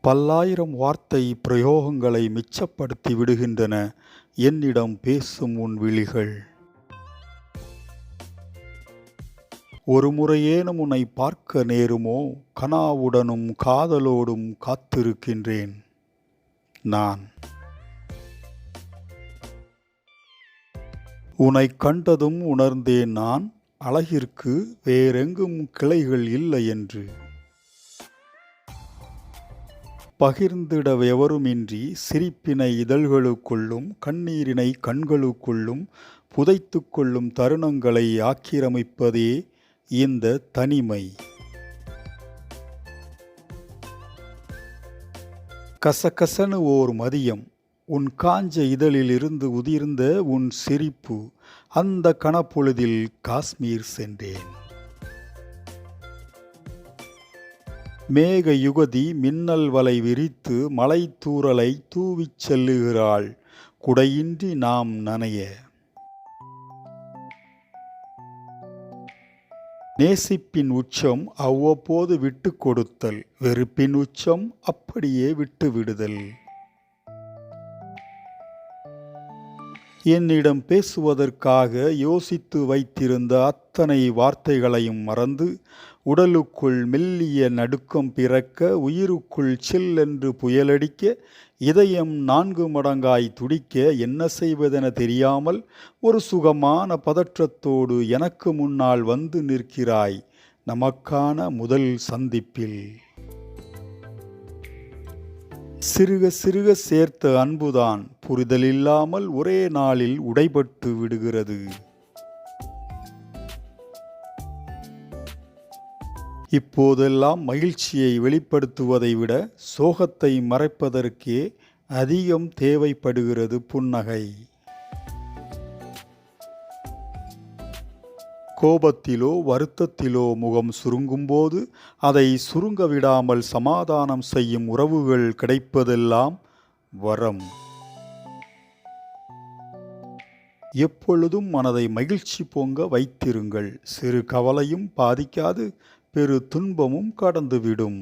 பல்லாயிரம் வார்த்தை பிரயோகங்களை மிச்சப்படுத்தி விடுகின்றன. என்னிடம் பேசும் உன் விழிகள். ஒரு முறையேனும் உன்னை பார்க்க நேருமோ? கனாவுடனும் காதலோடும் காத்திருக்கின்றேன். நான். உனை கண்டதும் உணர்ந்தேன் நான் அழகிற்கு வேறெங்கும் கிளைகள் இல்லை என்று. பகிர்ந்திட எவருமின்றி சிரிப்பினை இதழ்களுக்குள்ளும் கண்ணீரினை கண்களுக்குள்ளும் புதைத்து கொள்ளும் தருணங்களை ஆக்கிரமிப்பதே இந்த தனிமை. கசகசனு ஓர் மதியம். உன் காஞ்ச இதழிலிருந்து உதிர்ந்த உன் சிரிப்பு அந்த கணப்பொழுதில் காஷ்மீர் சென்றேன். மேக யுகதி மின்னல் வலை விரித்து மலை தூறலை தூவிச் செல்லுகிறாள் குடையின்றி நாம் நனைய. நேசிப்பின் உச்சம் அவ்வப்போது விட்டு கொடுத்தல் வெறுப்பின் உச்சம் அப்படியே விட்டுவிடுதல். என்னிடம் பேசுவதற்காக யோசித்து வைத்திருந்த அத்தனை வார்த்தைகளையும் மறந்து உடலுக்குள் மெல்லிய நடுக்கம் பிறக்க உயிருக்குள் சில்லென்று புயலடிக்க இதயம் நான்கு மடங்காய் துடிக்க என்ன செய்வதென தெரியாமல் ஒரு சுகமான பதற்றத்தோடு எனக்கு முன்னால் வந்து நிற்கிறாய் நமக்கான முதல் சந்திப்பில். சிறுக சிறுக சேர்த்த அன்புதான் புரிதலில்லாமல் ஒரே நாளில் உடைபட்டு விடுகிறது. இப்போதெல்லாம் மகிழ்ச்சியை வெளிப்படுத்துவதை விட சோகத்தை மறைப்பதற்கே அதிகம் தேவைப்படுகிறது புன்னகை. கோபத்திலோ வருத்தத்திலோ முகம் சுருங்கும்போது அதை சுருங்க விடாமல் சமாதானம் செய்யும் உறவுகள் கிடைப்பதெல்லாம் வரம். எப்பொழுதும் மனதை மகிழ்ச்சி பொங்க வைத்திருங்கள். சிறு கவலையும் பாதிக்காது பெரு துன்பமும் கடந்துவிடும்.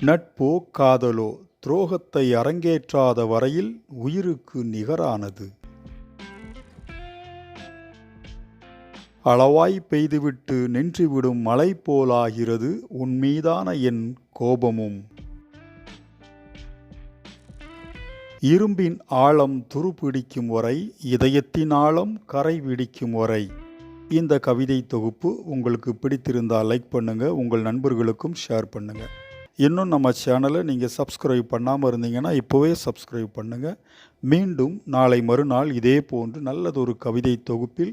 நட்போ காதலோ துரோகத்தை அரங்கேற்றாத வரையில் உயிருக்கு நிகரானது. அளவாய் பெய்துவிட்டு நின்றுவிடும் மலை போலாகிறது உன் மீதான என் கோபமும். இரும்பின் ஆழம் துருப்பிடிக்கும் வரை இதயத்தின் ஆழம் கரை பிடிக்கும் வரை. இந்த கவிதை தொகுப்பு உங்களுக்கு பிடித்திருந்தால் லைக் பண்ணுங்கள் உங்கள் நண்பர்களுக்கும் ஷேர் பண்ணுங்கள் இன்னும் நம்ம சேனலை நீங்கள் சப்ஸ்கிரைப் பண்ணாமல் இருந்தீங்கன்னா இப்போவே சப்ஸ்கிரைப் பண்ணுங்கள் மீண்டும் நாளை மறுநாள் இதே போன்று நல்லதொரு கவிதை தொகுப்பில்